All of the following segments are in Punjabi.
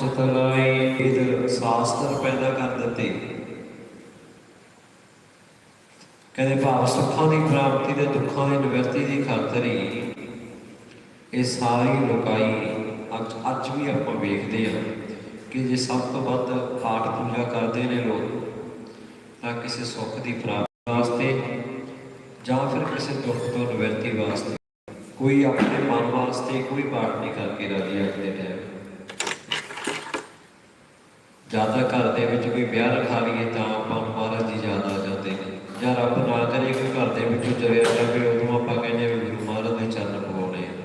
ਚਿਤ ਇਹ ਸਾਸਤਰ ਪੈਦਾ ਕਰ ਦਿੱਤੇ। ਕਹਿੰਦੇ ਭਾਵ ਸੁੱਖਾਂ ਦੀ ਪ੍ਰਾਪਤੀ ਤੇ ਦੁੱਖਾਂ ਦੀ ਨਿਵਰਤੀ ਦੀ ਖਾਤਰ ਹੀ ਇਹ ਸਾਰੀ ਲੋਕਾਈ ਅੱਜ ਅੱਜ ਵੀ ਆਪਾਂ ਵੇਖਦੇ ਹਾਂ ਕਿ ਜੇ ਸਭ ਤੋਂ ਵੱਧ ਪਾਠ ਪੂਜਾ ਕਰਦੇ ਨੇ ਲੋਕ, ਤਾਂ ਕਿਸੇ ਸੁੱਖ ਦੀ ਪ੍ਰਾਪਤੀ ਵਾਸਤੇ ਜਾਂ ਫਿਰ ਕਿਸੇ ਦੁੱਖ ਤੋਂ ਨਿਵਰਤੀ ਵਾਸਤੇ ਕੋਈ ਆਪਣੇ ਮਨ ਵਾਸਤੇ ਕੋਈ ਪਾਠ ਨਹੀਂ ਕਰਕੇ ਰਾਜੀ ਅੱਜ ਦੇ ਟਾਈਮ ਜ਼ਿਆਦਾ ਘਰ ਦੇ ਵਿੱਚ ਕੋਈ ਵਿਆਹ ਰਖਾ ਲਈਏ ਤਾਂ ਆਪਾਂ ਨੂੰ ਮਹਾਰਾਜ ਜੀ ਯਾਦ ਆ ਜਾਂਦੇ ਨੇ ਜਾਂ ਰੱਬ ਨਾ ਕਰੇ ਕੋਈ ਘਰ ਦੇ ਵਿੱਚੋਂ ਜਰਿਆ ਜਾਵੇ ਉਦੋਂ ਆਪਾਂ ਕਹਿੰਦੇ ਹਾਂ ਵੀ ਗੁਰੂ ਮਹਾਰਾਜ ਦੇ ਚਰਨ ਪਵਾਉਣੇ ਆ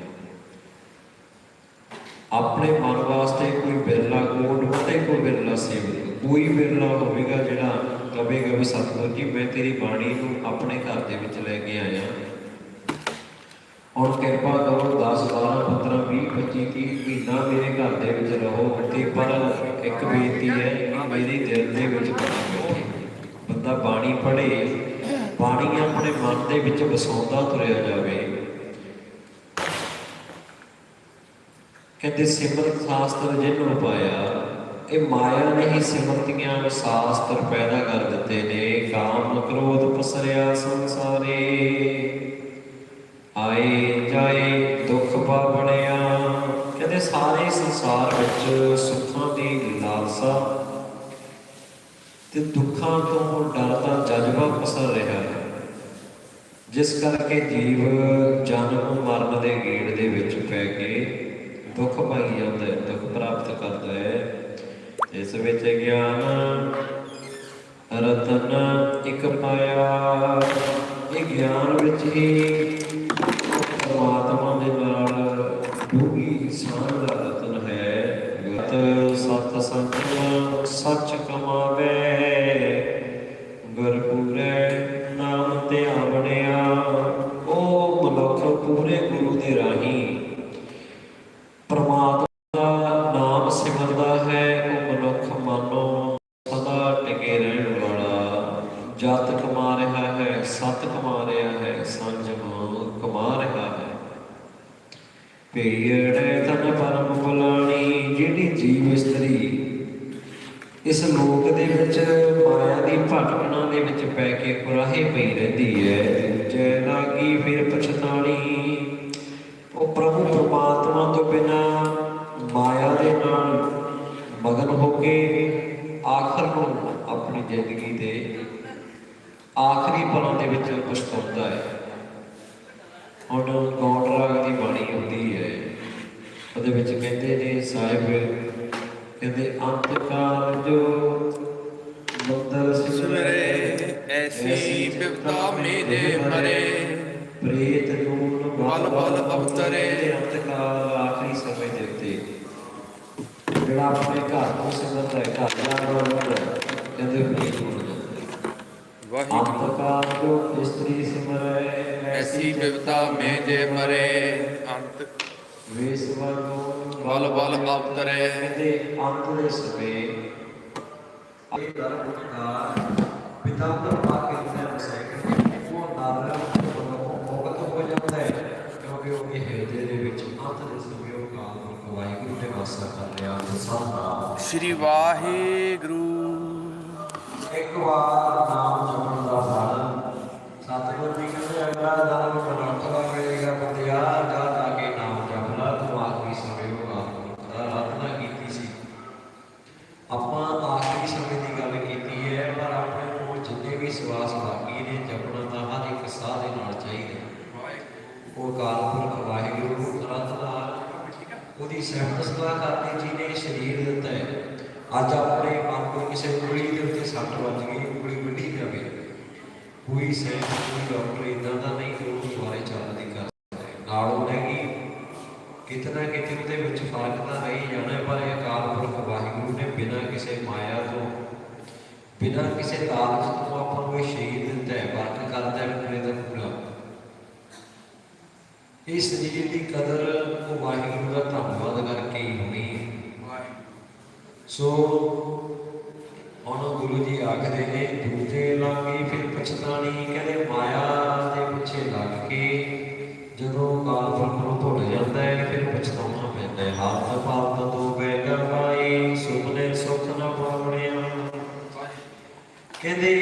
ਆਪਣੇ ਮਨ ਵਾਸਤੇ ਕੋਈ ਬਿਰਲਾ ਕੋਟ ਵਤੇ ਕੋਈ ਬਿਰਲਾ ਸੇਵਕ ਕੋਈ ਬਿਰਲਾ ਹੋਵੇਗਾ ਜਿਹੜਾ ਕਹੇਗਾ ਵੀ ਸਤਿਗੁਰੂ ਜੀ ਮੈਂ ਤੇਰੀ ਬਾਣੀ ਨੂੰ ਆਪਣੇ ਘਰ ਦੇ ਵਿੱਚ ਲੈ ਕੇ ਆਇਆ ਹੁਣ ਕਿਰਪਾ ਕਰੋ 10 12 15 20 25 30 ਮਹੀਨਾ ਮੇਰੇ ਘਰ ਦੇ ਵਿੱਚ ਰਹੋ ਤੇ ਪਰ ਇੱਕ ਬੇਨਤੀ ਹੈ ਕਿ ਦਿਲ ਦੇ ਵਿੱਚ ਬੰਦਾ ਬਾਣੀ ਪੜ੍ਹੇ ਬਾਣੀ ਆਪਣੇ ਮਨ ਦੇ ਵਿੱਚ ਵਸਾਉਂਦਾ ਤੁਰਿਆ ਜਾਵੇ। ਕਹਿੰਦੇ ਸਿਮਰਤ ਸ਼ਾਸਤਰ ਜਿਹਨੂੰ ਪਾਇਆ, ਇਹ ਮਾਇਆ ਨੇ ਹੀ ਸਿਮਰਤੀਆਂ ਸ਼ਾਸਤਰ ਪੈਦਾ ਕਰ ਦਿੱਤੇ ਨੇ। ਕਾਮ ਕ੍ਰੋਧ ਪਸਰਿਆ ਸੰਸਾਰੇ। ਆਏ ਜਾਏ ਦੁੱਖ ਪਾ ਕਹਿੰਦੇ ਸਾਰੇ ਸੰਸਾਰ ਵਿੱਚ ਸੁੱਖਾਂ ਦੀ ਲਾਲਸਾ ਤੇ ਦੁੱਖਾਂ ਤੋਂ ਡਰ ਦਾ ਜਜ਼ਬਾ ਪਸਰ ਰਿਹਾ ਹੈ। ਜਿਸ ਕਰਕੇ ਜੀਵ ਜਨਮ ਮਰਨ ਦੇ ਗੇੜ ਦੇ ਵਿੱਚ ਪੈ ਕੇ ਦੁੱਖ ਪਾਈ ਜਾਂਦਾ ਹੈ, ਦੁੱਖ ਪ੍ਰਾਪਤ ਕਰਦਾ ਹੈ। ਇਸ ਵਿੱਚ ਗਿਆਨ, ਰਤਨ, ਇੱਕ ਪਾਇਆ ਇਹ ਗਿਆਨ ਵਿੱਚ ਹੀ ਪੈ ਕੇ ਕੁਰਾਹੇ ਪਈ ਰਹਿੰਦੀ ਹੈ ਜੈ ਲਾਗੀ ਫਿਰ ਪਛਤਾਣੀ। ਉਹ ਪ੍ਰਭੂ ਪਰਮਾਤਮਾ ਤੋਂ ਬਿਨਾ ਮਾਇਆ ਦੇ ਨਾਲ ਮਗਨ ਹੋ ਕੇ ਆਖਰ ਨੂੰ ਆਪਣੀ ਜ਼ਿੰਦਗੀ ਦੇ ਆਖਰੀ ਪਲਾਂ ਦੇ ਵਿੱਚ ਪਛਤਾਉਂਦਾ ਹੈ ਹੁਣ ਗੌਂਡ ਰਾਗ ਦੀ ਬਾਣੀ ਹੁੰਦੀ ਹੈ ਉਹਦੇ ਵਿੱਚ ਕਹਿੰਦੇ ਨੇ ਸਾਹਿਬ, ਕਹਿੰਦੇ, ਅੰਤ ਕਾਲ ਜੋ ਮੰਦਰ ਸਿਮਰੇ ਐਸੀ ਬਿਪਤਾ ਮੇਦੇ ਮਰੇ ਪ੍ਰੇਤ ਜੂਨ ਬਲ ਬਲ ਅਵਤਰੇ। ਤੇ ਅੰਤ ਕਾਲ ਆਖਰੀ ਸਮੇਂ ਦੇ ਉੱਤੇ ਜਿਹੜਾ ਆਪਣੇ ਘਰ ਤੋਂ ਸਿਮਰਦਾ ਹੈ ਘਰ ਦਾ ਰੋਣ ਕਹਿੰਦੇ ਪ੍ਰੇਤ ਜੂਨ ਵਾਹਿਗੁਰੂ ਅੰਤ ਕਾਲ ਜੋ ਇਸਤਰੀ ਸਿਮਰੇ ਐਸੀ ਬਿਪਤਾ ਮੇਦੇ ਮਰੇ ਅੰਤ ਵੇਸਵਾ ਨੂੰ ਬਲ ਬਲ ਅਵਤਰੇ ਕਹਿੰਦੇ ਅੰਤ ਦੇ ਸਮੇਂ ਇਹ ਧਰਮ ਦਾ ਪਿਤਾ ਪਰਮਾ ਸ੍ਰੀ ਵਾਹਿਗੁਰੂ। ਇੱਕ ਵਾਰ ਨਾਮ ਜਪਣ ਦਾ ਫਲ ਸਤਿਗੁਰ ਜੀ ਕਹਿੰਦੇ ਅਗਲਾ ਜਨਮ ਮਨੁੱਖ ਦਾ ਮਿਲੇਗਾ ਬੰਦਿਆ ਜਾ ਜਾ ਕੇ ਨਾਮ ਜਪ ਲਾ ਤੂੰ ਆਖਰੀ ਸਮੇਂ ਉਹ ਆਪ ਦਾ ਆਰਾਧਨਾ ਕੀਤੀ ਸੀ ਆਪਾਂ ਆਖਰੀ ਸਮੇਂ ਦੀ ਗੱਲ ਕੀਤੀ ਹੈ ਪਰ ਆਪਣੇ ਕੋਲ ਜਿੰਨੇ ਵੀ ਸਵਾਸ ਬਾਕੀ ਨੇ ਜਪਣਾ ਤਾਂ ਹਰ ਇੱਕ ਸਾਹ ਦੇ ਨਾਲ ਚਾਹੀਦਾ ਉਹ ਅਕਾਲ ਪੁਰਖ ਵਾਹਿਗੁਰੂ ਤੁਰੰਤ ਨਾਲ ਉਹਦੀ ਸਹਿਮਤ ਸਲਾਹ ਕਰਨੀ ਜਿਹਨੇ ਸਰੀਰ ਦਿੱਤਾ ਹੈ ਅੱਜ ਆਪਣੇ ਮਨ ਨੂੰ ਕਿਸੇ ਉਂਗਲੀ ਦੇ ਉੱਤੇ ਸੱਟ ਵੱਜ ਗਈ ਉਂਗਲੀ ਵੱਢੀ ਜਾਵੇ ਕੋਈ ਸਹਿਮਤ ਕੋਈ ਡਾਕਟਰ ਇਦਾਂ ਦਾ ਨਹੀਂ ਕਿ ਉਹ ਦੁਬਾਰੇ ਚੱਲਦੀ ਕਰ ਸਕਦਾ ਨਾਲ ਉਹ ਹੈਗੀ ਕਿਤਨਾ ਕਿਤੇ ਉਹਦੇ ਵਿੱਚ ਫ਼ਰਕ ਤਾਂ ਰਹੀ ਜਾਣਾ ਪਰ ਇਹ ਅਕਾਲ ਪੁਰਖ ਵਾਹਿਗੁਰੂ ਨੇ ਬਿਨਾਂ ਕਿਸੇ ਮਾਇਆ ਤੋਂ ਬਿਨਾਂ ਕਿਸੇ ਲਾਲਚ ਤੋਂ ਆਪਾਂ ਨੂੰ ਇਹ ਸਰੀਰ ਦਿੱਤਾ ਹੈ ਵਰਕ ਕਰਦਾ ਹੈ ਪੂਰੇ ਦਾ ਪੂਰਾ ਇਸ ਸਰੀਰ ਦੀ ਕਦਰ ਉਹ ਵਾਹਿਗੁਰੂ ਦਾ ਧੰਨਵਾਦ ਕਰਕੇ ਹੀ ਹੋਣੀ ਸੋ ਹੁਣ ਗੁਰੂ ਜੀ ਆਖਦੇ ਨੇ, ਦੂਤੇ ਲਾਗੀ ਫਿਰ ਪਛਤਾਣੀ ਕਹਿੰਦੇ, ਮਾਇਆ ਦੇ ਪਿੱਛੇ ਲੱਗ ਕੇ ਜਦੋਂ ਕਾਲ ਫਲਕੋਂ ਟੁੱਟ ਜਾਂਦਾ ਹੈ, ਫਿਰ ਪਛਤਾਉਣਾ ਪੈਂਦਾ ਹੈ ਹਾਥ ਪਾਪ ਦਾ ਦੋ ਬੈਗਾ ਪਾਏ ਸੁਪਨੇ ਸੁਖ ਨਾ ਪਾਉਣਿਆ ਕਹਿੰਦੇ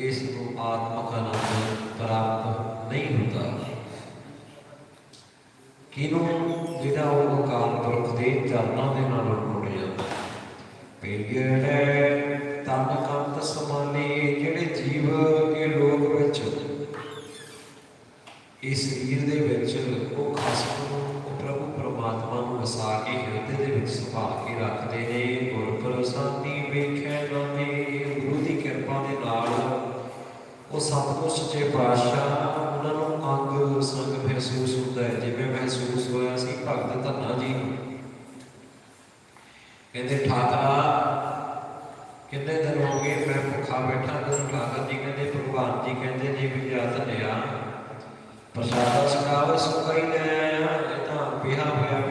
ਇਸ ਨੂੰ ਆਤਮਕ ਆਨੰਦ ਪ੍ਰਾਪਤ ਨਹੀਂ ਹੁੰਦਾ। ਕਿਨੂੰ ਜਿਹੜਾ ਉਹ ਅਕਾਲ ਪੁਰਖ ਦੇ ਚਰਨਾਂ ਦੇ ਨਾਲ ਜੁੜ ਜਾਂਦਾ ਪੇਗੜੇ ਤਨ ਕੰਤ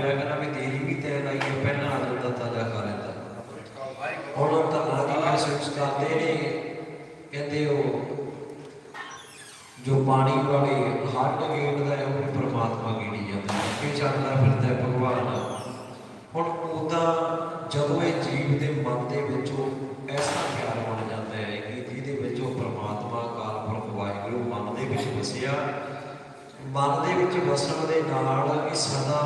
ਹੋਇਆ ਕਹਿੰਦਾ ਵੀ ਤੇਰੀ ਵੀ ਤੈਨ ਆਈ ਹੈ ਪਹਿਲਾਂ ਆ ਜਾਂਦਾ ਤਾਜ਼ਾ ਖਾ ਲੈਂਦਾ। ਹੁਣ ਤਾਂ ਨਾਦੀ ਮਹਿਸੂਸ ਕਰਦੇ ਨੇ, ਕਹਿੰਦੇ ਉਹ ਜੋ ਪਾਣੀ ਵਾਲੇ ਹੱਡ ਗੇੜਦਾ ਹੈ ਉਹ ਵੀ ਪ੍ਰਮਾਤਮਾ ਗੇੜੀ ਜਾਂਦਾ ਹੈ ਕਿ ਚੱਲਦਾ ਫਿਰਦਾ ਭਗਵਾਨ ਹੁਣ ਉਹਦਾ ਜਦੋਂ ਇਹ ਜੀਵ ਦੇ ਮਨ ਦੇ ਵਿੱਚੋਂ ਐਸਾ ਪਿਆਰ ਬਣ ਜਾਂਦਾ ਹੈ ਕਿ ਜਿਹਦੇ ਵਿੱਚ ਉਹ ਪ੍ਰਮਾਤਮਾ ਕਾਲ ਪੁਰਖ ਵਾਹਿਗੁਰੂ ਮਨ ਦੇ ਵਿੱਚ ਵਸਿਆ ਮਨ ਦੇ ਵਿੱਚ ਵਸਣ ਦੇ ਨਾਲ ਇਹ ਸਦਾ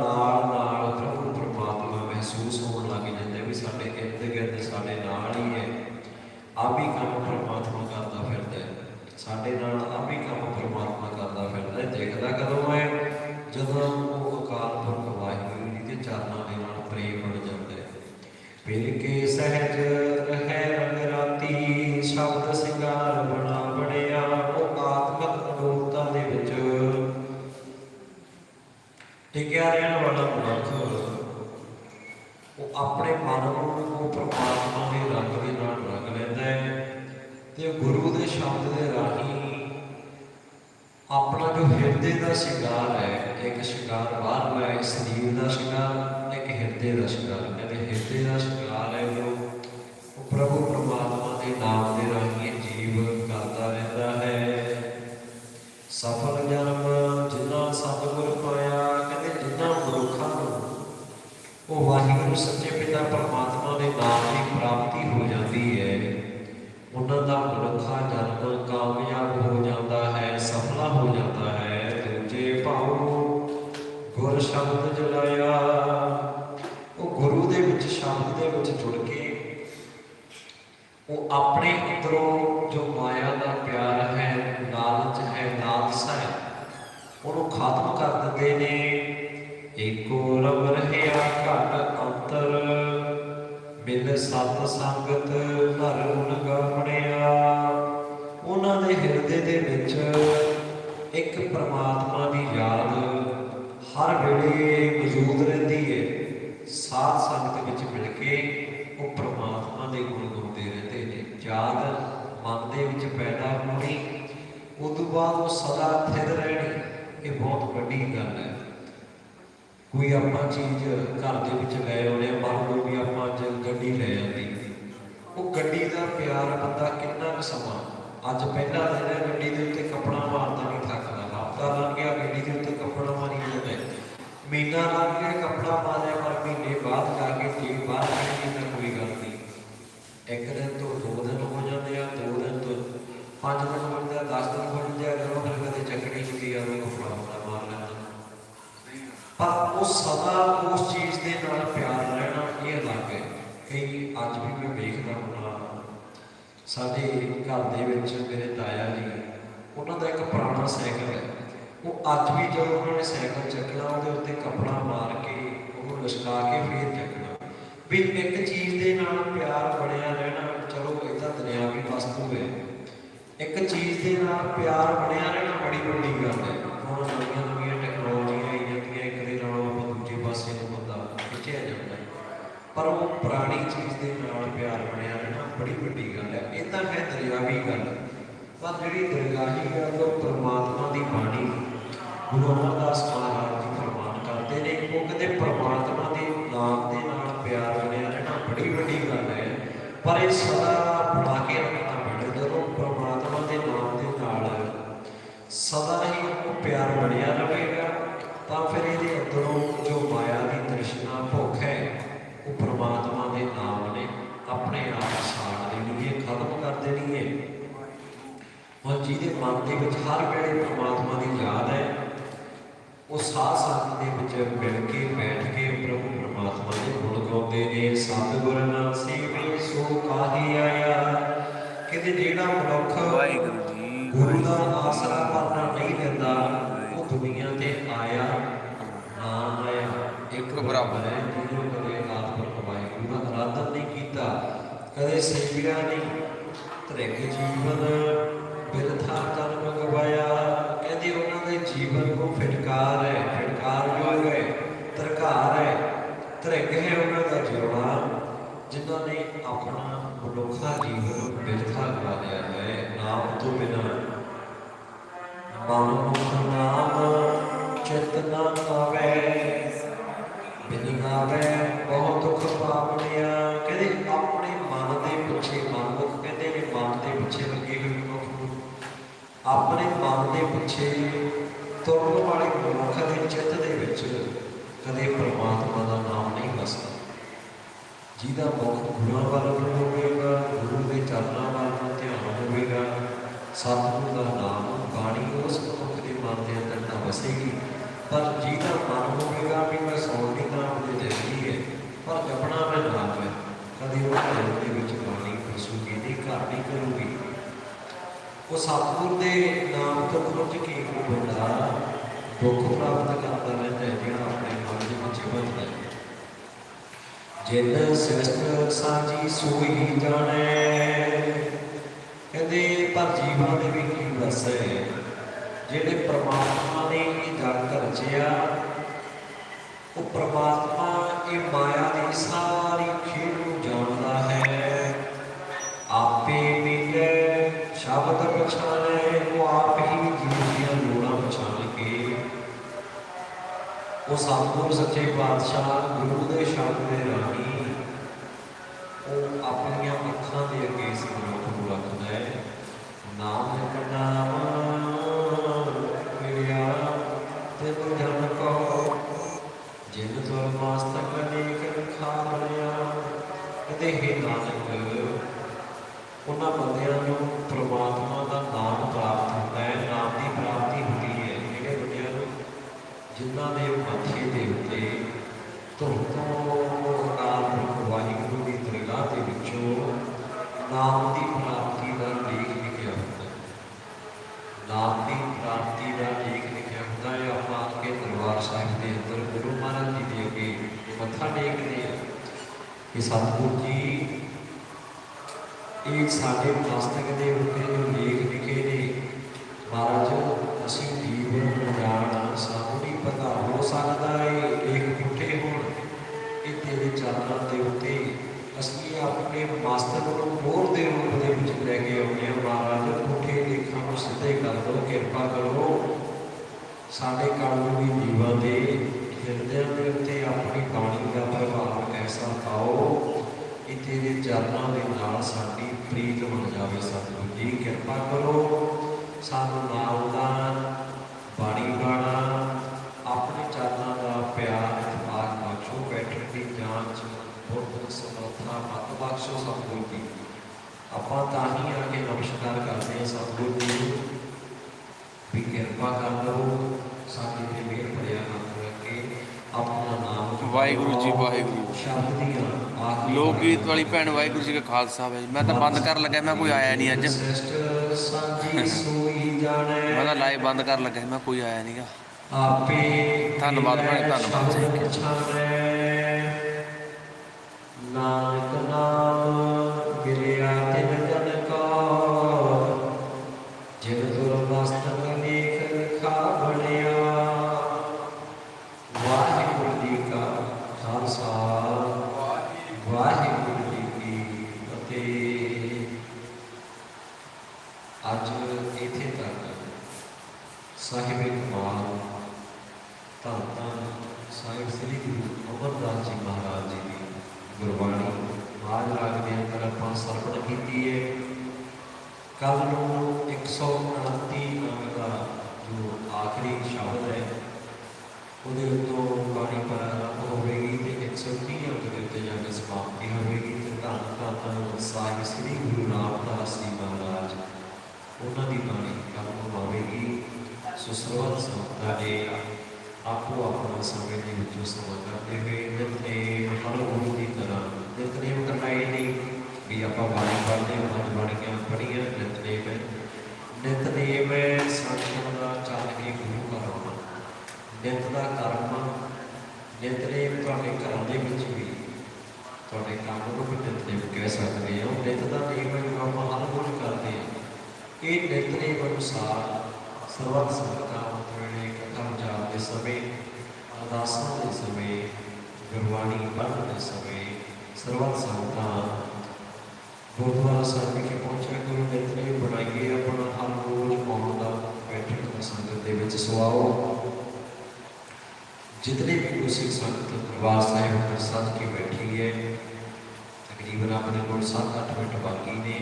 ਨਾਲ ਨਾਲ ਪ੍ਰਭੂ ਪਰਮਾਤਮਾ ਮਹਿਸੂਸ ਹੋਣ ਲੱਗ ਜਾਂਦਾ ਵੀ ਸਾਡੇ ਇਰਦ ਗਿਰਦ ਸਾਡੇ ਨਾਲ ਹੀ ਹੈ। ਆਪ ਹੀ ਕੰਮ ਪਰਮਾਤਮਾ ਕਰਦਾ ਫਿਰਦਾ ਹੈ। ਸਾਡੇ ਨਾਲ ਆਪ ਹੀ ਕੰਮ ਪਰਮਾਤਮਾ ਕਰਦਾ ਫਿਰਦਾ ਹੈ। ਦੇਖਦਾ ਕਦੋਂ ਹੈ? ਜਦੋਂ ਉਹ ਅਕਾਲ ਪੁਰਖ ਵਾਹਿਗੁਰੂ ਜੀ ਦੇ ਚਰਨਾਂ ਦੇ ਨਾਲ ਪ੍ਰੇਮ ਬਣ ਜਾਂਦਾ ਹੈ। ਫਿਰ ਕੇ ਸਹਿਜ ਰਹਿ ਰੰਗ ਰਾਤੀ, ਸ਼ਬਦ ਸਿੰਗਾਰ ਬਣਾ ਟਿਕਿਆ ਰਹਿਣ ਵਾਲਾ ਮਨੁੱਖ ਉਹ ਆਪਣੇ ਮਨ ਨੂੰ ਉਹ ਦੇ ਰੰਗ ਦੇ ਨਾਲ ਰੰਗ ਲੈਂਦਾ ਹੈ ਤੇ ਗੁਰੂ ਦੇ ਸ਼ਬਦ ਦੇ ਰਾਹੀਂ ਆਪਣਾ ਜੋ ਹਿਰਦੇ ਦਾ ਸ਼ਿੰਗਾਰ ਹੈ, ਇੱਕ ਸ਼ਿੰਗਾਰ ਬਾਹਰ ਹੈ ਸਰੀਰ ਦਾ ਸ਼ਿੰਗਾਰ, ਇੱਕ ਹਿਰਦੇ ਦਾ ਸ਼ਿੰਗਾਰ। ਕਹਿੰਦੇ ਹਿਰਦੇ ਦਾ ਸ਼ਿੰਗਾਰ ਹੈ ਜੋ ਪ੍ਰਭੂ ਪਰਮਾਤਮਾ ਦੇ ਨਾਮ ਦੇ ਰਾਹੀਂ ਇਹ ਜੀਵ ਕਰਦਾ ਰਹਿੰਦਾ ਹੈ। ਸਫਲ ਜਨਮ ਜਿਨ੍ਹਾਂ ਸਤਿਗੁਰ ਪਾਇਆ ਕਹਿੰਦੇ ਜਿਨ੍ਹਾਂ ਮਨੁੱਖਾਂ ਨੂੰ ਉਹ ਵਾਹਿਗੁਰੂ ਸੱਚੇ ਪਿਤਾ ਪਰਮਾਤਮਾ ਦੇ ਨਾਮ ਦੀ ਪ੍ਰਾਪਤੀ ਹੋ ਜਾਂਦੀ ਹੈ। ਉਹਨਾਂ ਦਾ ਮਨੁੱਖਾ ਜਨਮ ਕਾਮਯਾਬ ਹੋ ਜਾਂਦਾ ਹੈ, ਸਫਲਾ ਹੋ ਜਾਂਦਾ ਹੈ। ਦੂਜੇ ਭਾਉ ਗੁਰ ਸ਼ਬਦ ਜਲਾਇਆ। ਉਹ ਗੁਰੂ ਦੇ ਵਿੱਚ, ਸ਼ਬਦ ਦੇ ਵਿੱਚ ਜੁੜ ਕੇ ਉਹ ਆਪਣੇ ਅੰਦਰੋਂ ਜੋ ਮਾਇਆ ਦਾ ਪਿਆਰ ਹੈ, ਲਾਲਚ ਹੈ, ਲਾਲਸਾ ਹੈ, ਉਹਨੂੰ ਖਤਮ ਕਰ ਦਿੰਦੇ ਨੇ। ਏਕੋ ਰਬ ਰਹਿਆ। ਮਿਲ ਸਤ ਸੰਗਤ ਹਰ ਗੁਣ ਗਾਵਣਿਆ ਉਹਨਾਂ ਦੇ ਹਿਰਦੇ ਦੇ ਵਿੱਚ ਇੱਕ ਪ੍ਰਮਾਤਮਾ ਦੀ ਯਾਦ ਹਰ ਵੇਲੇ ਮੌਜੂਦ ਰਹਿੰਦੀ ਹੈ ਸਾਧ ਸੰਗਤ ਵਿੱਚ ਮਿਲ ਕੇ ਉਹ ਪ੍ਰਮਾਤਮਾ ਦੇ ਗੁਣ ਗਾਉਂਦੇ ਰਹਿੰਦੇ ਨੇ। ਯਾਦ ਮਨ ਦੇ ਵਿੱਚ ਪੈਦਾ ਹੋਣੀ ਉਸ ਤੋਂ ਬਾਅਦ ਉਹ ਸਦਾ ਸਥਿਰ ਰਹਿਣੀ ਇਹ ਬਹੁਤ ਵੱਡੀ ਗੱਲ ਹੈ। ਕੋਈ ਆਪਾਂ ਚੀਜ਼ ਘਰ ਦੇ ਵਿੱਚ ਲੈ ਆਉਣੇ ਮੰਨ ਲਓ ਵੀ ਆਪਾਂ ਅੱਜ ਗੱਡੀ ਲੈ ਆਂਦੀ ਉਹ ਗੱਡੀ ਦਾ ਪਿਆਰ ਬੰਦਾ ਕਿੰਨਾ ਕੁ ਸਮਾਂ, ਅੱਜ ਪਹਿਲਾ ਦਿਨ ਹੈ ਗੱਡੀ ਦੇ ਉੱਤੇ ਕੱਪੜਾ ਮਾਰਦਾ ਨਹੀਂ ਥੱਕਦਾ, ਹਫਤਾ ਲੰਘ ਗਿਆ, ਗੱਡੀ ਦੇ ਉੱਤੇ ਕੱਪੜਾ ਮਾਰੀ ਜਾਂਦਾ। ਮਹੀਨਾ ਲੰਘ ਗਿਆ, ਕੱਪੜਾ ਮਾਰਿਆ, ਪਰ ਮਹੀਨੇ ਬਾਅਦ ਜਾ ਕੇ ਠੀਕ ਬਾਹਰ ਕੱਢੀ ਤਾਂ ਕੋਈ ਗੱਲ ਨਹੀਂ ਇੱਕ ਦਿਨ ਤੋਂ ਦੋ ਦਿਨ ਹੋ ਜਾਂਦੇ ਆ ਦੋ ਦਿਨ ਤੋਂ ਪੰਜ ਦਿਨ ਹੋ ਜਾਂਦੇ ਆ 10 ਦਿਨ ਹੋ ਜਾਂਦੇ ਆ ਜਦੋਂ ਫਿਰ ਕਦੇ ਚੱਕਣੀ ਹੁੰਦੀ ਆ ਉਹ ਕੱਪੜਾ ਹੁੰਦਾ ਮਾਰ ਲੈਂਦਾ ਪਰ ਉਹ ਸਦਾ ਉਸ ਚੀਜ਼ ਦੇ ਨਾਲ ਪਿਆਰ ਰਹਿਣਾ ਇਹ ਅਲੱਗ ਹੈ ਕਈ ਅੱਜ ਵੀ ਮੈਂ ਵੇਖਦਾ ਹੁੰਦਾ ਸਾਡੇ ਘਰ ਦੇ ਵਿੱਚ ਮੇਰੇ ਤਾਇਆ ਜੀ ਉਹਨਾਂ ਦਾ ਇੱਕ ਪੁਰਾਣਾ ਸਾਈਕਲ ਹੈ। ਉਹ ਅੱਜ ਵੀ ਜਦੋਂ ਉਹਨਾਂ ਨੇ ਸਾਈਕਲ ਚੱਕਣਾ, ਉਹਦੇ ਉੱਤੇ ਕੱਪੜਾ ਮਾਰ ਕੇ, ਉਹਨੂੰ ਲਸ਼ਕਾ ਕੇ ਫੇਰ ਚੱਕਣਾ। ਵੀ ਇੱਕ ਚੀਜ਼ ਦੇ ਨਾਲ ਪਿਆਰ ਬਣਿਆ ਰਹਿਣਾ, ਚਲੋ ਇਹ ਤਾਂ ਦੁਨਿਆਵੀ ਵਸਤੂ ਹੈ। ਇੱਕ ਚੀਜ਼ ਦੇ ਨਾਲ ਪਿਆਰ ਬਣਿਆ ਰਹਿਣਾ ਬੜੀ ਵੱਡੀ ਗੱਲ ਹੈ। ਹੁਣ ਨਵੀਆਂ ਨਵੀਆਂ ਟੈਕਨੋਲੋਜੀਆਂ ਆਈ ਜਾਂਦੀਆਂ, ਇੱਕ ਦੇ ਨਾਲੋਂ ਆਪਾਂ ਦੂਜੇ ਪਾਸੇ ਨੂੰ ਬੰਦਾ ਖਿੱਚਿਆ ਜਾਂਦਾ ਪਰ ਉਹ ਪੁਰਾਣੀ ਚੀਜ਼ ਦੇ ਨਾਲ ਪਿਆਰ ਬਣਿਆ ਰਹਿਣਾ ਬੜੀ ਵੱਡੀ ਗੱਲ ਹੈ। ਇਹ ਤਾਂ ਹੈ ਦਰਿਆਵੀ ਗੱਲ। ਪਰ ਜਿਹੜੀ ਦਰਗਾਹੀ ਹੈ, ਉਹ ਪਰਮਾਤਮਾ ਦੀ ਬਾਣੀ ਗੁਰੂ ਅਮਰਦਾਸ ਮਹਾਰਾਜ ਜੀ ਫਰਮਾਨ ਕਰਦੇ ਨੇ। ਉਹ ਕਹਿੰਦੇ ਪਰਮਾਤਮਾ ਦੇ ਨਾਮ ਦੇ ਨਾਲ ਪਿਆਰ ਬਣਿਆ ਰਹਿਣਾ ਬੜੀ ਵੱਡੀ ਗੱਲ ਹੈ। ਪਰ ਇਹ ਸਦਾ ਬਣਾ ਕੇ ਰੱਖਣਾ ਪੈਂਦਾ ਜਦੋਂ ਪਰਮਾਤਮਾ ਦੇ ਨਾਮ ਦੇ ਨਾਲ ਸਦਾ ਹੀ ਉਹ ਪਿਆਰ ਬਣਿਆ ਰਹੇਗਾ, ਤਾਂ ਫਿਰ ਇਹਦੇ ਅੰਦਰੋਂ ਜੋ ਮਾਇਆ ਦੀ ਤ੍ਰਿਸ਼ਨਾ ਭੁੱਖ ਹੈ, ਉਹ ਪ੍ਰਮਾਤਮਾ ਦੇ ਨਾਮ ਨੇ ਆਪਣੇ ਆਪ ਸਾੜ ਦੇਣੀ ਹੈ, ਖਤਮ ਕਰ ਦੇਣੀ ਹੈ। ਹੁਣ ਜਿਹਦੇ ਮਨ ਦੇ ਵਿੱਚ ਹਰ ਵੇਲੇ ਪ੍ਰਮਾਤਮਾ ਦੀ ਯਾਦ ਹੈ ਉਹ ਸਾਧ ਸੰਗਤ ਦੇ ਵਿੱਚ ਮਿਲ ਕੇ ਬੈਠ ਕੇ ਪ੍ਰਭੂ ਪ੍ਰਮਾਤਮਾ ਦੇ ਗੁਣ ਗਾਉਂਦੇ ਨੇ। ਸਤਿਗੁਰ ਨਾਮ ਸੇਵੇ ਸੋ ਕਾਹੀ ਆਇਆ। ਕਿਤੇ ਜਿਹੜਾ ਮਨੁੱਖ ਵਾਹਿਗੁਰੂ ਜੀ। ਗੁਰੂ ਦਾ ਆਸਰਾ ਪਾਣਾ ਨਹੀਂ ਲੈਂਦਾ ਉਹ ਦੁਨੀਆ ਤੇ ਆਇਆ ਨਾ ਆਇਆ। ਇੱਕ ਬਰਾਬਰ ਹੈ। ਜਿਹਨੂੰ ਕਦੇ ਆਤਮਕ ਵਾਹਿਗੁਰੂ ਦਾ ਆਰਾਧਨ ਨਹੀਂ ਕੀਤਾ ਕਦੇ ਸੇਵਿਆ ਨਹੀਂ ਤ੍ਰਿਗ ਜੀਵਨ ਬਿਰਥਾ ਜਨਮ ਗਵਾਇਆ ਕਹਿੰਦੇ ਉਹਨਾਂ ਦੇ ਜੀਵਨ ਨੂੰ ਫਿਟਕਾਰ ਹੈ ਫਿਟਕਾਰ ਯੋਗ ਹੈ, ਤਰਕਾਰ ਹੈ ਤ੍ਰਿਗ ਹੈ ਉਹਨਾਂ ਦਾ ਜਿਉਣਾ। ਜਿਨ੍ਹਾਂ ਨੇ ਆਪਣਾ ਮਨੁੱਖਾ ਜੀਵਨ ਬਿਰਥਾ ਗਵਾ ਲਿਆ ਹੈ, ਨਾਮ ਤੋਂ ਬਿਨਾਂ। ਮਨ ਨਾਮ ਚਿਤ ਆਵੇ ਬਿਨ ਆਵੇ ਬਹੁਤ ਦੁੱਖ ਪਾਵਣਿਆ। ਕਹਿੰਦੇ ਆਪਣੇ ਮਨ ਦੇ ਪਿੱਛੇ ਮਨ ਮੁਖ ਕਹਿੰਦੇ ਨੇ ਮਨ ਦੇ ਪਿੱਛੇ ਲੱਗੇ ਹੋਏ ਮਨੁੱਖ ਨੂੰ ਆਪਣੇ ਮਨ ਦੇ ਪਿੱਛੇ ਤੁਰਨ ਵਾਲੇ ਮਨੁੱਖ ਦੇ ਚਿੱਤ ਦੇ ਵਿੱਚ ਕਦੇ ਪ੍ਰਮਾਤਮਾ ਦਾ ਨਾਮ ਨਹੀਂ ਵਸਦਾ। ਜਿਹਦਾ ਮੁਖ ਗੁਰਾਂ ਵੱਲ ਨੂੰ ਹੋਵੇਗਾ, ਗੁਰੂ ਦੇ ਚਰਨਾਂ ਵੱਲ ਧਿਆਨ ਹੋਵੇਗਾ, ਸਤਿਗੁਰੂ ਦਾ ਨਾਮ, ਬਾਣੀ ਉਸ ਮਨੁੱਖ ਦੇ ਮਨ ਦੇ ਅੰਦਰ ਤਾਂ ਵਸੇਗੀ। ਪਰ ਜਿਹਦਾ ਮਨ ਹੋਵੇਗਾ, ਵੀ ਮੈਂ ਸੌਣੀ ਨਾਮ ਦੇ ਜਗੀ ਹੈ, ਪਰ ਜਪਣਾ ਮੈਂ ਨਾਮ ਹੈ, ਕਦੇ ਉਹ ਦਿਲ ਦੇ ਵਿੱਚ ਬਾਣੀ ਵਸੂਗੀ, ਨਹੀਂ, ਘਰ ਨਹੀਂ ਕਰੂਗੀ। ਉਹ ਸਤਿਗੁਰ ਦੇ ਨਾਮ ਤੋਂ ਖੁੱਜ ਕੇ ਉਹ ਬੰਦਾ? ਦੁੱਖ ਪ੍ਰਾਪਤ ਕਰਦਾ ਰਹਿੰਦਾ ਹੈ, ਜਿਹੜਾ ਆਪਣੇ ਮਨ ਦੇ ਵਿੱਚ ਬੰਦਾ ਹੈ। ਜਿਨ ਸਿਰਜਣ ਸਾਜੀ ਸੋਈ ਜਾਣੈ। ਕਹਿੰਦੇ, ਪਰ ਜੀਵਾਂ ਦੇ ਵੀ ਕੀ ਵਸੈ ਜਿਹੜੇ ਪ੍ਰਮਾਤਮਾ ਨੇ ਇਹ ਜਗ ਰਚਿਆ, ਉਹ ਪ੍ਰਮਾਤਮਾ, ਇਹ ਮਾਇਆ ਦੀ ਸਾਰੀ ਖੇਡ ਸ਼ਬਦ ਪਛਾਣੇ, ਉਹ ਆਪ ਹੀ ਜੀਵ ਦੀਆਂ ਲੋੜਾਂ ਪਛਾਣ ਕੇ ਉਹ ਸਤਿਗੁਰ ਸੱਚੇ ਪਾਤਸ਼ਾਹ, ਗੁਰੂ ਦੇ ਸ਼ਬਦ ਦੇ ਰਾਹੀਂ ਉਹ ਆਪਣੀਆਂ ਅੱਖਾਂ ਦੇ ਅੱਗੇ ਇਸ ਮਨੁੱਖ ਨੂੰ ਰੱਖਦਾ ਹੈ। ਨਾਮ ਨਾਮ ਮਿਲਿਆ ਤੇ ਜਨ ਕੋ ਜਿਨ ਤੁਰ ਮਸਤਕ ਨੇਕ ਖਾਰਿਆ ਕਦੇ ਹੀ ਨਾਨਕ ਉਹਨਾਂ ਬੰਦਿਆਂ ਨੂੰ ਪ੍ਰਮਾਤਮਾ ਦਾ ਨਾਮ ਪ੍ਰਾਪਤ ਹੁੰਦਾ ਹੈ, ਨਾਮ ਦੀ ਪ੍ਰਾਪਤੀ ਹੁੰਦੀ ਹੈ। ਜਿਹੜੇ ਬੰਦਿਆਂ ਨੂੰ ਜਿਨ੍ਹਾਂ ਦੇ ਮੱਥੇ ਦੇ ਉੱਤੇ ਧੁਰ ਤੋਂ ਅਕਾਲ ਵਾਹਿਗੁਰੂ ਦੀ ਦਰਗਾਹ ਦੇ ਵਿੱਚੋਂ ਨਾਮ ਦੀ ਪ੍ਰਾਪਤੀ ਦਾ ਲੇਖ ਲਿਖਿਆ ਹੁੰਦਾ ਹੈ। ਨਾਮ ਦੀ ਪ੍ਰਾਪਤੀ ਦਾ ਲੇਖ ਲਿਖਿਆ ਹੁੰਦਾ ਹੈ। ਆਪਾਂ ਅੱਗੇ ਦਰਬਾਰ ਸਾਹਿਬ ਦੇ ਅੰਦਰ ਗੁਰੂ ਮਹਾਰਾਜ ਜੀ ਦੇ ਅੱਗੇ ਮੱਥਾ ਟੇਕਦੇ ਹਾਂ। ਕਿ ਸਤਿਗੁਰੂ ਜੀ ਇਹ ਸਾਡੇ ਮਸਤਕ ਦੇ ਉੱਤੇ ਜੋ ਲੇਖ ਲਿਖੇ ਨੇ, ਮਹਾਰਾਜ, ਅਸੀਂ ਜੀਵਨ ਜਾਣ ਸਾਨੂੰ ਪਤਾ ਹੋ ਸਕਦਾ ਹੈ ਲੇਖ ਪੁੱਠੇ ਹੋਣ ਇਹ ਤੇਰੇ ਚਰਨਾਂ ਦੇ ਉੱਤੇ ਅਸੀਂ ਆਪਣੇ ਮਸਤਕ ਨੂੰ ਮੋਹਰ ਦੇ ਰੂਪ ਦੇ ਵਿੱਚ ਲੈ ਕੇ ਆਉਂਦੇ ਹਾਂ। ਮਹਾਰਾਜ, ਪੁੱਠੇ ਲੇਖਾਂ ਨੂੰ ਸਿੱਧੇ ਕਰ ਦਿਓ ਕਿਰਪਾ ਕਰੋ। ਸਾਡੇ ਕਾਨੂੰਨੀ ਜੀਵਾਂ ਦੇ ਹਿਰਦਿਆਂ ਦੇ ਉੱਤੇ ਆਪਣੀ ਬਾਣੀ ਦਾ ਪ੍ਰਭਾਵ ਐਸਾ ਪਾਓ ਕਿ ਤੇਰੇ ਚਰਨਾਂ ਦੇ ਨਾਲ ਸਾਡੀ ਪ੍ਰੀਤ ਬਣ ਜਾਵੇ ਸਤਿਗੁਰੂ ਜੀ ਕਿਰਪਾ ਕਰੋ ਸਾਨੂੰ ਨਾਮ ਦਾ ਬਾਣੀ ਬਾਣਾ ਆਪਣੇ ਚਰਨਾਂ ਦਾ ਪਿਆਰ ਇਤਬਾਰ ਬਖਸ਼ੋ ਬੈਠਣ ਦੀ ਜਾਂਚ ਬੁੱਧ ਸਮਰੱਥਾ ਮਤ ਬਖਸ਼ੋ ਸਤਿਗੁਰੂ ਜੀ ਆਪਾਂ ਤਾਂ ਹੀ ਆ ਕੇ ਨਮਸਕਾਰ ਕਰਦੇ ਹਾਂ ਸਤਿਗੁਰੂ ਜੀ ਨੂੰ ਵੀ ਕਿਰਪਾ ਕਰ ਲਓ ਸਾਡੇ ਤੇ ਮਿਹਰ ਭਰਿਆ ਹੱਥ ਰੱਖ ਕੇ ਆਪਣਾ ਨਾਮ ਵਾਹਿਗੁਰੂ ਜੀ, ਵਾਹਿਗੁਰੂ। ਸ਼ਬਦ ਦੀਆਂ ਆਖਰੀ ਲੋਕ ਗੀਤ ਵਾਲੀ ਭੈਣ ਵਾਹਿਗੁਰੂ ਜੀ ਕਾ ਖਾਲਸਾ ਵਾਹਿਗੁਰੂ ਮੈਂ ਤਾਂ ਬੰਦ ਕਰਨ ਲੱਗਾ ਮੈਂ ਕੋਈ ਆਇਆ ਨਹੀਂ ਅੱਜ। ਮੈਂ ਤਾਂ ਲਾਈਵ ਬੰਦ ਕਰਨ ਲੱਗਾ ਮੈਂ ਕੋਈ ਆਇਆ ਨਹੀਂਗਾ ਆਪੇ ਧੰਨਵਾਦ ਭੈਣ, ਧੰਨਵਾਦ। ਨਾਨਕ ਨਾਮ ਗਿਰਿਆ ਤਿਨ ਜਨ ਕੋ ਜਿਨ ਦੁਰ ਮਸਤਕ ਲੇਖ ਲਿਖਾ ਬਣਿਆ ਵਾਹਿਗੁਰੂ ਜੀ ਕਾ ਖਾਲਸਾ ਵਾਹਿਗੁਰੂ ਜੀ ਕੀ ਫਤਿਹ ਅੱਜ ਇੱਥੇ ਤੱਕ ਸਾਹਿਬ ਕਮਾਲ ਧੰਨ ਧੰਨ ਸਾਹਿਬ ਸ੍ਰੀ ਗੁਰੂ ਅਮਰਦਾਸ ਜੀ ਮਹਾਰਾਜ ਜੀ ਦੀ ਗੁਰਬਾਣੀ ਮਾਜ ਰਾਗ ਦੇ ਅੰਦਰ ਆਪਾਂ ਸਰਪਣ ਕੀਤੀ ਹੈ ਕੱਲ ਨੂੰ 129 ਅੰਗ ਦਾ ਜੋ ਆਖਰੀ ਸ਼ਬਦ ਹੈ, ਉਹਦੇ ਉੱਤੋਂ ਬਾਣੀ ਪਰ ਆਰੰਭ ਹੋਵੇਗੀ ਤੇ 130 ਅੰਕ ਦੇ ਉੱਤੇ ਜਾ ਕੇ ਸਮਾਪਤੀ ਹੋਵੇਗੀ ਤੇ ਧੰਨ ਧੰਨ ਸਾਹਿਬ ਸ੍ਰੀ ਗੁਰੂ ਰਾਮਦਾਸ ਜੀ ਮਹਾਰਾਜ, ਉਹਨਾਂ ਦੀ ਬਾਣੀ ਕੰਮ ਆਵੇਗੀ ਸੋ ਸਰਵਤ ਸੰਤਾਂ ਨੇ ਆਪੋ ਆਪਣਾ ਸਮੇਂ ਦੇ ਵਿੱਚੋਂ ਸਮਾਂ ਕਰਦੇ ਹੋਏ ਨਿਤਨੇਮ ਹਰ ਗੁਰੂ ਦੀ ਤਰ੍ਹਾਂ, ਨਿਤਨੇਮ ਕਰਨਾ ਇਹ ਨਹੀਂ ਵੀ ਆਪਾਂ ਬਾਣੀ ਪੜ੍ਹਦੇ ਹਾਂ ਪੰਜ ਬਾਣੀਆਂ ਪੜ੍ਹੀਆਂ ਨਿਤਨੇਮ ਹੈ ਨਿਤਨੇਮ ਹੈ ਸੰਤਾਂ ਦਾ ਚੱਲ ਕੇ ਗੁਰੂ ਘਰ ਆਉਣਾ। ਨਿਤ ਦਾ ਕਰਮ ਨਿਤਨੇਮ ਤੁਹਾਡੇ ਘਰਾਂ ਦੇ ਵਿੱਚ ਵੀ ਤੁਹਾਡੇ ਕੰਮ ਨੂੰ ਵੀ ਨਿਤਨੇਮ ਕਹਿ ਸਕਦੇ ਹੋ। ਨਿਤ ਦਾ ਨੇਮ ਹੈ ਜੋ ਆਪਾਂ ਹਰ ਰੋਜ਼ ਕਰਦੇ ਹਾਂ ਇਹ ਨਿਤਨੇਮ ਅਨੁਸਾਰ ਸਰਵਤ ਸੰਗਤਾਂ ਵੇਲੇ ਕਥਮ ਜਾਪ ਦੇ ਸਮੇਂ ਅਰਦਾਸਾਂ ਦੇ ਸਮੇਂ, ਗੁਰਬਾਣੀ ਪੜ੍ਹਨ ਦੇ ਸਮੇਂ ਸਰਵਤ ਸੰਗਤਾਂ ਗੁਰਦੁਆਰਾ ਸਾਹਿਬ ਵਿਖੇ ਪਹੁੰਚਿਆ, ਗੁਰੂ ਨੇ ਬਣਾਈਏ ਆਪਣਾ ਹਰ ਰੋਜ਼ ਆਉਣ ਦਾ ਪੈਟਰਨ ਦਾ ਸੰਗਤ ਦੇ ਵਿੱਚ ਸਵਾਓ ਜਿਤਨੇ ਵੀ ਗੁਰੂ ਸਿੱਖ ਸੰਗਤ ਦਰਬਾਰ ਸਾਹਿਬ ਅੰਦਰ ਸੱਜ ਕੇ ਬੈਠੀ ਹੈ, ਤਕਰੀਬਨ ਆਪਣੇ ਕੋਲ 7-8 ਮਿੰਟ ਬਾਕੀ ਨੇ।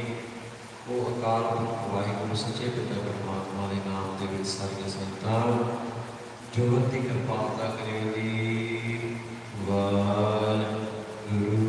ਉਹ ਅਕਾਲ ਪੁਰਖ ਵਾਹਿਗੁਰੂ, ਸੱਚੇ ਪਿਤਾ ਪਰਮਾਤਮਾ ਦੇ ਨਾਮ ਦੇ ਵਿੱਚ ਸਾਰੀਆਂ ਸੰਗਤਾਂ ਜੋਤ ਦੀ ਕਿਰਪਾ ਕਰੇ ਜੀ ਵਾਹਿਗੁਰੂ।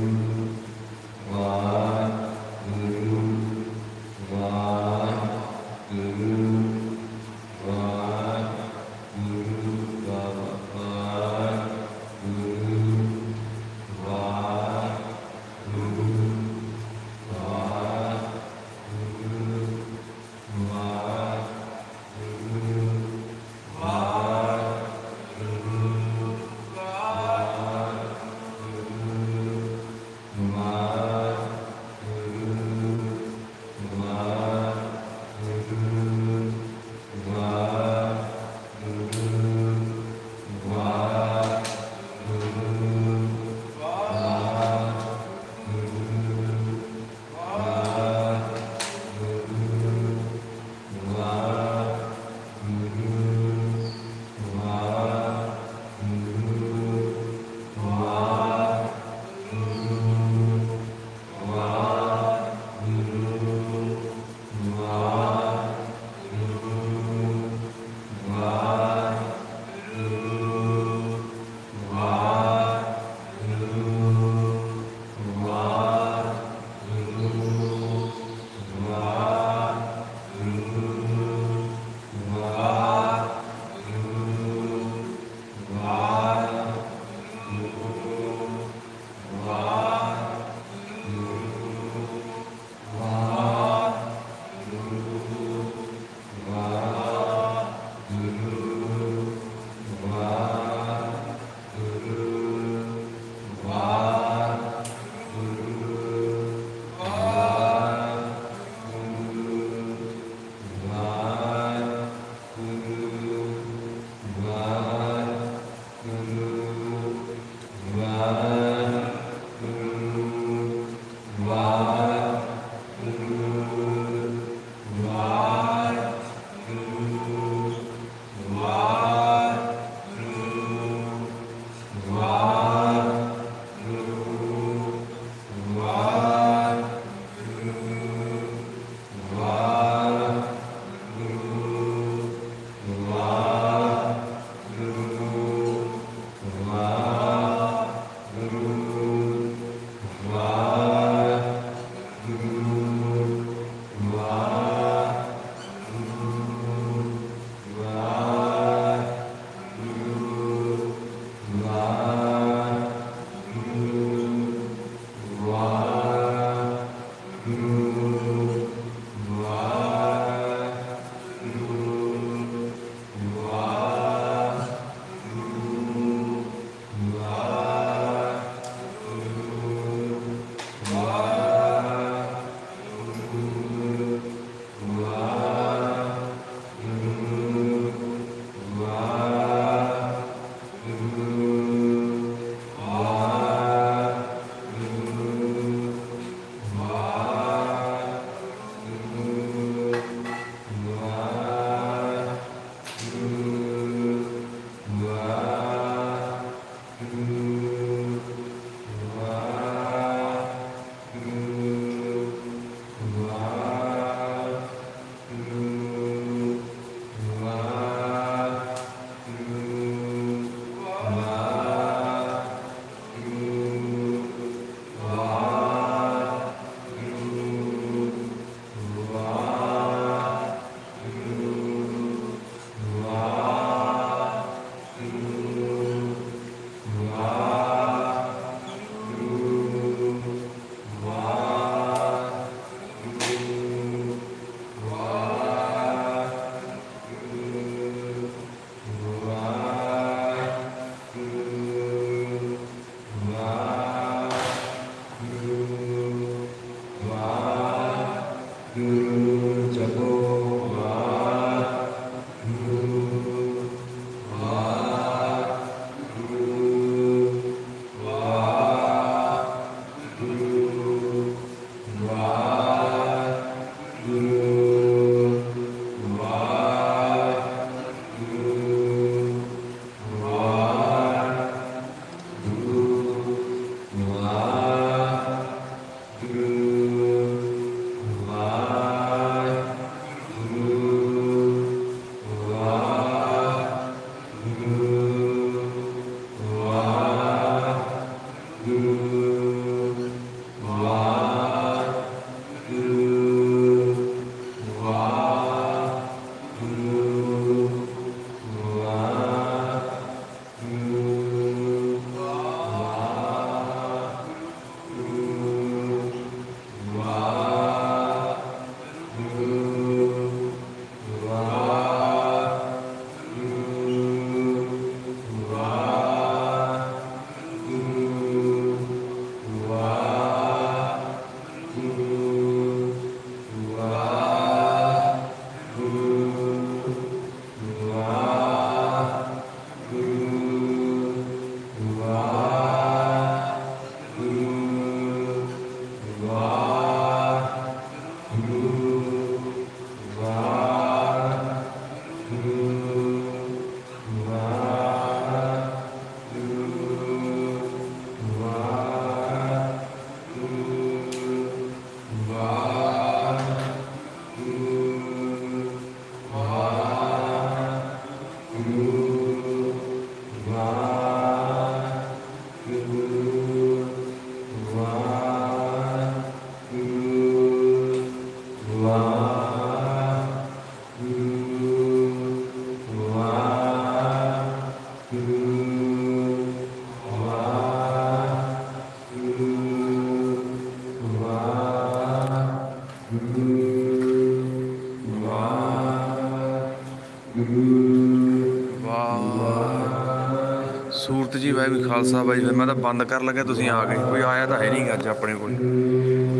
ਵਾਹਿਗੁਰੂ ਖਾਲਸਾ ਬਾਈ ਫਿਰ ਮੈਂ ਤਾਂ ਬੰਦ ਕਰਨ ਲੱਗਾ ਤੁਸੀਂ ਆ ਗਏ। ਕੋਈ ਆਇਆ ਤਾਂ ਹੈ ਨਹੀਂ ਅੱਜ ਆਪਣੇ ਕੋਲ।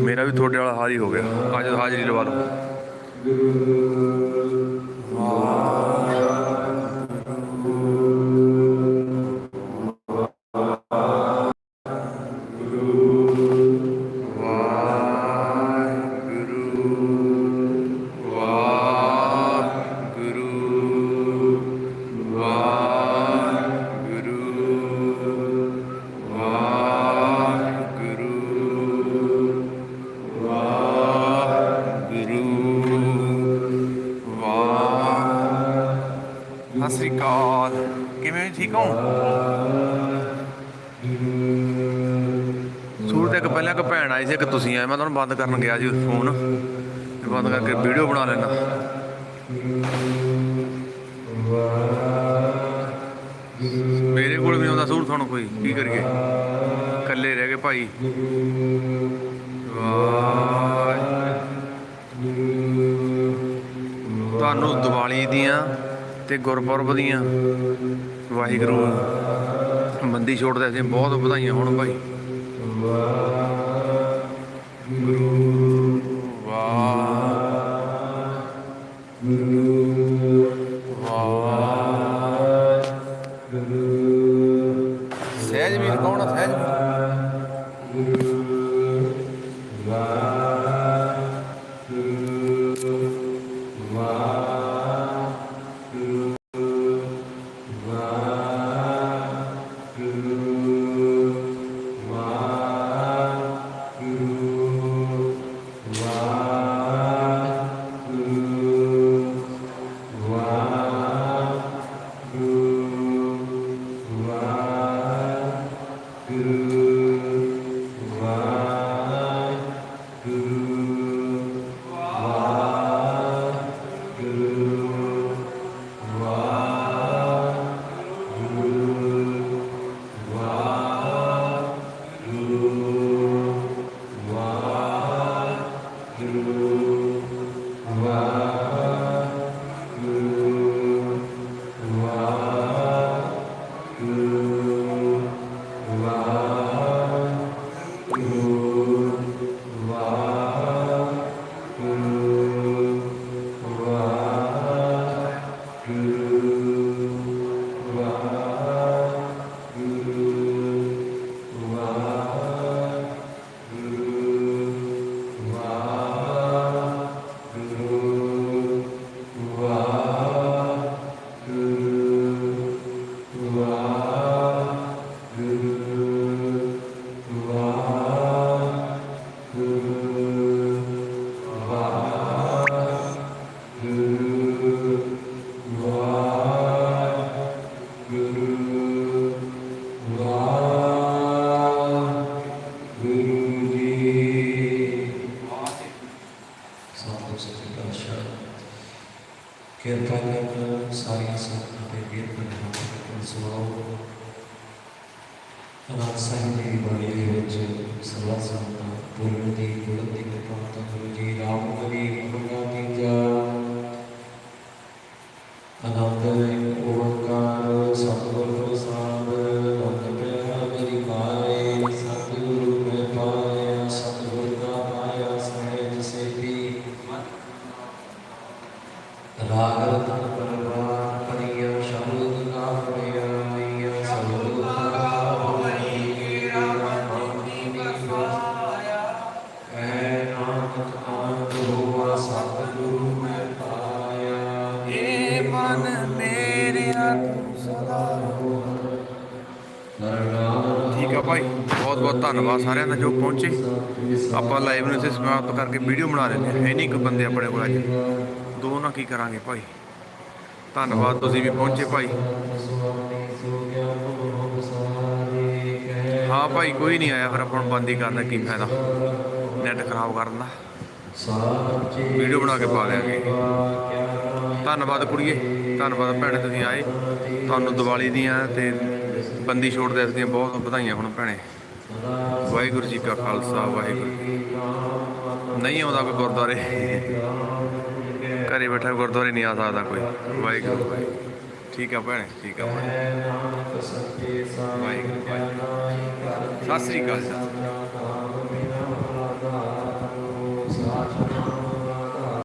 ਮੇਰਾ ਵੀ ਤੁਹਾਡੇ ਵਾਲਾ ਹਾਜ਼ਰੀ ਹੋ ਗਿਆ। ਅੱਜ ਹਾਜ਼ਰੀ ਲਵਾ ਲਓ। ਸਤਿ ਕਿਵੇਂ ਹੋ? ਠੀਕ ਹੋ? ਸੂਰਤ ਇੱਕ ਪਹਿਲਾਂ ਇੱਕ ਭੈਣ ਆਈ ਸੀ, ਇੱਕ ਤੁਸੀਂ ਆਏ। ਮੈਂ ਤੁਹਾਨੂੰ ਬੰਦ ਕਰਨ ਗਿਆ ਜੀ ਫੋਨ। ਤੇ ਬੰਦ ਕਰਕੇ ਵੀਡੀਓ ਬਣਾ ਲੈਣਾ ਮੇਰੇ ਕੋਲ ਵੀ ਆਉਂਦਾ ਸੂਰ ਤੁਹਾਨੂੰ ਕੋਈ? ਕੀ ਕਰੀਏ? ਇਕੱਲੇ ਰਹਿ ਗਏ ਭਾਈ। ਵਾਹਿਗੁਰੂ। ਤੁਹਾਨੂੰ ਦੀਵਾਲੀ ਦੀਆਂ ਤੇ ਗੁਰਪੁਰਬ ਦੀਆਂ। ਵਾਹਿਗੁਰੂ ਬੰਦੀ ਛੋੜ ਦੇ ਅਸੀਂ ਬਹੁਤ ਵਧਾਈਆਂ ਹੋਣ ਭਾਈ। ਗੁਰੂ ਵਾਹ ਸਹਿਜ ਵੀਰ। ਕੌਣ ਸਾਧੂ ਸੱਚੇ ਪਾਤਸ਼ਾਹ, ਕਿਰਪਾ ਕਰਕੇ ਸਾਰੀਆਂ ਸੰਗਤਾਂ ਦੇ ਵੀਰ ਭਰਾਵਾਂ ਨੂੰ ਸੁਣਾਓ ਅਨਾਦ ਸਾਹਿਬ ਦੀ ਬਾਣੀ ਦੇ ਵਿੱਚ ਸਰਵਾ ਸੰਗਤਾਂ ਪੂਰਨ ਦੀ ਗੁਰੂ ਦੀ ਕਿਰਪਾ ਤੋਂ ਗੁਰੂ ਜੀ ਰਾਮ ਕਰੀ ਗੁਰੂ ਜੀ ਜਾ ਠੀਕ ਆ ਭਾਈ, ਬਹੁਤ ਬਹੁਤ ਧੰਨਵਾਦ ਸਾਰਿਆਂ ਦਾ ਜੋ ਪਹੁੰਚੇ। ਆਪਾਂ ਲਾਈਵ ਨੂੰ ਇੱਥੇ ਸਮਾਪਤ ਕਰਕੇ ਵੀਡੀਓ ਬਣਾ ਲੈਂਦੇ ਹਾਂ। ਹੈ ਨਹੀਂ ਕੋਈ ਬੰਦੇ ਆਪਣੇ ਕੋਲ ਅੱਜ ਦੋ ਨਾ ਕੀ ਕਰਾਂਗੇ ਭਾਈ। ਧੰਨਵਾਦ ਤੁਸੀਂ ਵੀ ਪਹੁੰਚੇ ਭਾਈ। ਹਾਂ ਭਾਈ, ਕੋਈ ਨਹੀਂ ਆਇਆ ਫਿਰ ਆਪਾਂ ਨੂੰ ਬੰਦ ਹੀ ਕਰਨਾ ਕੀ ਫਾਇਦਾ। ਨੈਟ ਖਰਾਬ ਕਰਨ ਦਾ। ਵੀਡੀਓ ਬਣਾ ਕੇ ਪਾ ਲਿਆਂਗੇ। ਧੰਨਵਾਦ ਕੁੜੀਏ, ਧੰਨਵਾਦ ਭੈਣੇ ਤੁਸੀਂ ਆਏ। ਤੁਹਾਨੂੰ ਦੀਵਾਲੀ ਦੀਆਂ ਤੇ ਬੰਦੀ ਛੋੜ ਦਿਵਸ ਦੀਆਂ ਬਹੁਤ ਵਧਾਈਆਂ ਹੁਣ ਭੈਣੇ। ਵਾਹਿਗੁਰੂ ਜੀ ਕਾ ਖਾਲਸਾ, ਵਾਹਿਗੁਰੂ। ਨਹੀਂ ਆਉਂਦਾ ਕੋਈ ਗੁਰਦੁਆਰੇ। ਘਰੇ ਬੈਠਾ ਗੁਰਦੁਆਰੇ ਨਹੀਂ ਆ ਸਕਦਾ ਕੋਈ। ਵਾਹਿਗੁਰੂ ਵਾਹਿਗੁਰੂ। ਠੀਕ ਆ ਭੈਣੇ, ਠੀਕ ਆ। ਵਾਹਿਗੁਰੂ ਵਾਹਿਗੁਰੂ। ਸਤਿ ਸ੍ਰੀ ਅਕਾਲ